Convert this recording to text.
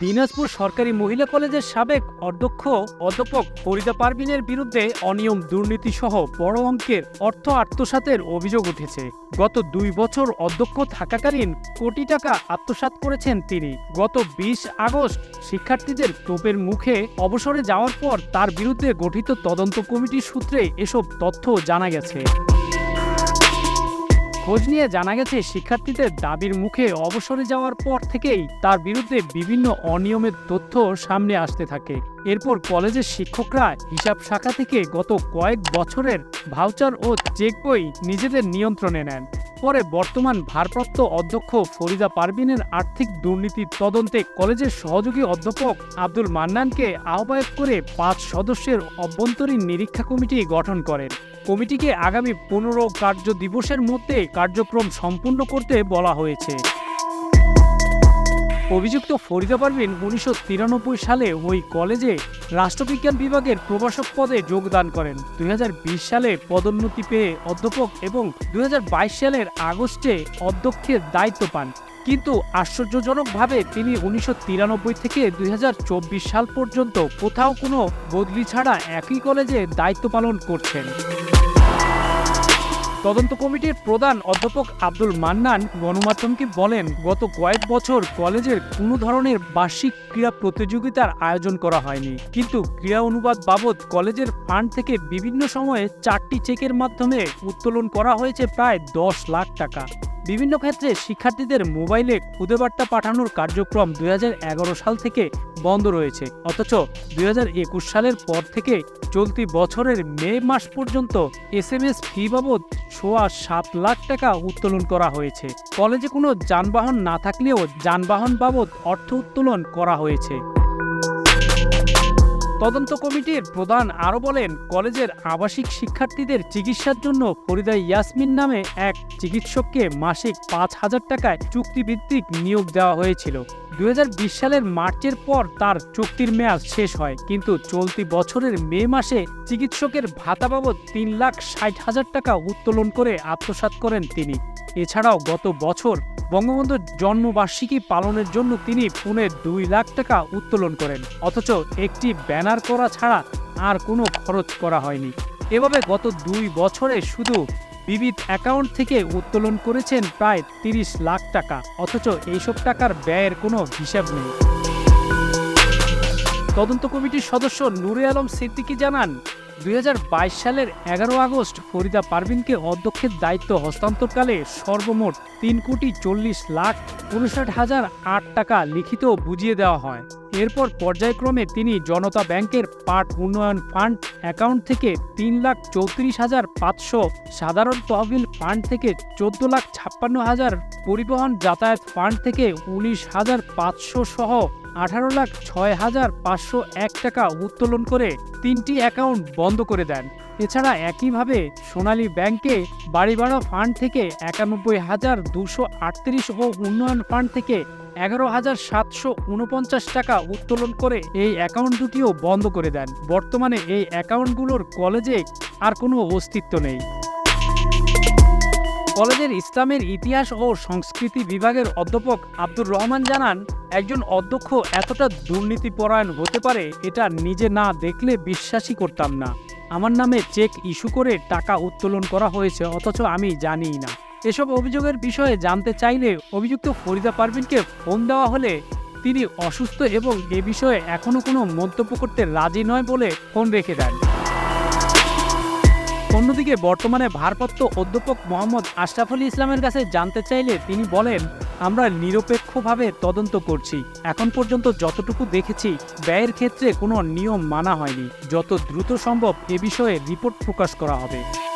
দিনাজপুর সরকারি মহিলা কলেজের সাবেক অধ্যক্ষ অধ্যাপক ফরিদা পারভিনের বিরুদ্ধে অনিয়ম দুর্নীতি সহ বড় অঙ্কের অর্থ আত্মসাতের অভিযোগ উঠেছে। গত দুই বছর অধ্যক্ষ থাকাকালীন কোটি টাকা আত্মসাৎ করেছেন তিনি। গত বিশ আগস্ট শিক্ষার্থীদের তোপের মুখে অবসরে যাওয়ার পর তার বিরুদ্ধে গঠিত তদন্ত কমিটির সূত্রে এসব তথ্য জানা গেছে। খোঁজ নিয়ে জানা গেছে, শিক্ষার্থীদের দাবির মুখে অবসরে যাওয়ার পর থেকেই তার বিরুদ্ধে বিভিন্ন অনিয়মের তথ্য সামনে আসতে থাকে। এরপর কলেজের শিক্ষকরা হিসাব শাখা থেকে গত কয়েক বছরের ভাউচার ও চেক বই নিজেদের নিয়ন্ত্রণে নেন। পরে বর্তমান ভারপ্রাপ্ত অধ্যক্ষ ফরিদা পারভিনের আর্থিক দুর্নীতি তদন্তে কলেজের সহযোগী অধ্যাপক আব্দুল মান্নানকে আহ্বায়ক করে পাঁচ সদস্যের অভ্যন্তরীণ নিরীক্ষা কমিটি গঠন করেন। কমিটিকে আগামী পনেরো কার্য দিবসের মধ্যে কার্যক্রম সম্পূর্ণ করতে বলা হয়েছে। অভিযুক্ত ফরিদা পারভিন উনিশশো তিরানব্বই সালে ওই কলেজে রাষ্ট্রবিজ্ঞান বিভাগের প্রভাষক পদে যোগদান করেন। দুই হাজার বিশ সালে পদোন্নতি পেয়ে অধ্যাপক এবং দু হাজার বাইশ সালের আগস্টে অধ্যক্ষের দায়িত্ব পান। কিন্তু আশ্চর্যজনকভাবে তিনি উনিশশো তিরানব্বই থেকে দুই হাজার চব্বিশ সাল পর্যন্ত কোথাও কোনো বদলি ছাড়া একই কলেজে দায়িত্ব পালন করছেন তদন্ত কমিটির প্রধান অধ্যাপক আব্দুল মান্নান গণমাধ্যমকে বলেন, গত কয়েক বছর কলেজের কোনো ধরনের বার্ষিক ক্রীড়া প্রতিযোগিতার আয়োজন করা হয়নি। কিন্তু ক্রীড়া অনুবাদ বাবদ কলেজের ফান্ড থেকে বিভিন্ন সময়ে চারটি চেকের মাধ্যমে উত্তোলন করা হয়েছে প্রায় দশ লাখ টাকা। বিভিন্ন ক্ষেত্রে শিক্ষার্থীদের মোবাইলে খুদে বার্তা পাঠানোর কার্যক্রম দু হাজার এগারো সাল থেকে বন্ধ রয়েছে। অথচ দুই হাজার একুশ সালের পর থেকে চলতি বছরের মে মাস পর্যন্ত এস এম এস ফি বাবদ সোয়া সাত লাখ টাকা উত্তোলন করা হয়েছে। কলেজে কোনো যানবাহন না থাকলেও যানবাহন বাবদ অর্থ উত্তোলন করা হয়েছে। তদন্ত কমিটির প্রধান আরও বলেন, কলেজের আবাসিক শিক্ষার্থীদের চিকিৎসার জন্য ফরিদা ইয়াসমিন নামে এক চিকিৎসককে মাসিক পাঁচ হাজার টাকায় চুক্তিভিত্তিক নিয়োগ দেওয়া হয়েছিল। দু হাজার বিশ সালের মার্চের পর তার চুক্তির মেয়াদ শেষ হয়, কিন্তু চলতি বছরের মে মাসে চিকিৎসকের ভাতা বাবদ তিন লাখ ষাট হাজার টাকা উত্তোলন করে আত্মসাৎ করেন তিনি। এছাড়াও গত বছর বঙ্গবন্ধুর জন্মবার্ষিকী পালনের জন্য তিনি পুনে দুই লাখ টাকা উত্তোলন করেন। অথচ একটি ব্যানার করা ছাড়া আর কোনো খরচ করা হয়নি। এভাবে গত দুই বছরে শুধু বিবিধ অ্যাকাউন্ট থেকে উত্তোলন করেছেন প্রায় তিরিশ লাখ টাকা। অথচ এইসব টাকার ব্যয়ের কোনো হিসাব নেই। তদন্ত কমিটির সদস্য নুরে আলম সিদ্দিকী জানান দু হাজার বাইশ সালের এগারো আগস্ট ফরিদা পারভিনকে অধ্যক্ষের দায়িত্ব হস্তান্তরকালে সর্বমোট তিন কোটি চল্লিশ লাখ উনষাট হাজার আট টাকা লিখিত বুঝিয়ে দেওয়া হয়। এরপর পর্যায়ক্রমে তিনি জনতা ব্যাংকের পাট উন্নয়ন ফান্ড অ্যাকাউন্ট থেকে তিন লাখ চৌত্রিশ হাজার পাঁচশো সাধারণ তহবিল ফান্ড থেকে চোদ্দ লাখ ছাপ্পান্ন হাজার পরিবহন যাতায়াত ফান্ড থেকে উনিশ হাজার পাঁচশো সহ আঠারো লাখ ছয় হাজার পাঁচশো এক টাকা উত্তোলন করে তিনটি অ্যাকাউন্ট বন্ধ করে দেন। এছাড়া একইভাবে সোনালী ব্যাংকে বাড়ি ভাড়া ফান্ড থেকে একানব্বই হাজার দুশো আটত্রিশ ও উন্নয়ন ফান্ড থেকে এগারো হাজার সাতশো উনপঞ্চাশ টাকা উত্তোলন করে এই অ্যাকাউন্ট দুটিও বন্ধ করে দেন। বর্তমানে এই অ্যাকাউন্টগুলোর কলেজে আর কোনো অস্তিত্ব নেই। কলেজের ইসলামের ইতিহাস ও সংস্কৃতি বিভাগের অধ্যাপক আব্দুর রহমান জানান, একজন অধ্যক্ষ এতটা দুর্নীতিপরায়ণ হতে পারে এটা নিজে না দেখলে বিশ্বাসই করতাম না। আমার নামে চেক ইস্যু করে টাকা উত্তোলন করা হয়েছে, অথচ আমি জানিই না। এসব অভিযোগের বিষয়ে জানতে চাইলে অভিযুক্ত ফরিদা পারভিনকে ফোন দেওয়া হলে তিনি অসুস্থ এবং এ বিষয়ে এখনও কোনো মন্তব্য করতে রাজি নয় বলে ফোন রেখে দেন। অন্যদিকে বর্তমানে ভারপ্রাপ্ত অধ্যাপক মোহাম্মদ আশরাফ আলী ইসলামের কাছে জানতে চাইলে তিনি বলেন, আমরা নিরপেক্ষভাবে তদন্ত করছি। এখন পর্যন্ত যতটুকু দেখেছি, ব্যয়ের ক্ষেত্রে কোনো নিয়ম মানা হয়নি। যত দ্রুত সম্ভব এ বিষয়ে রিপোর্ট প্রকাশ করা হবে।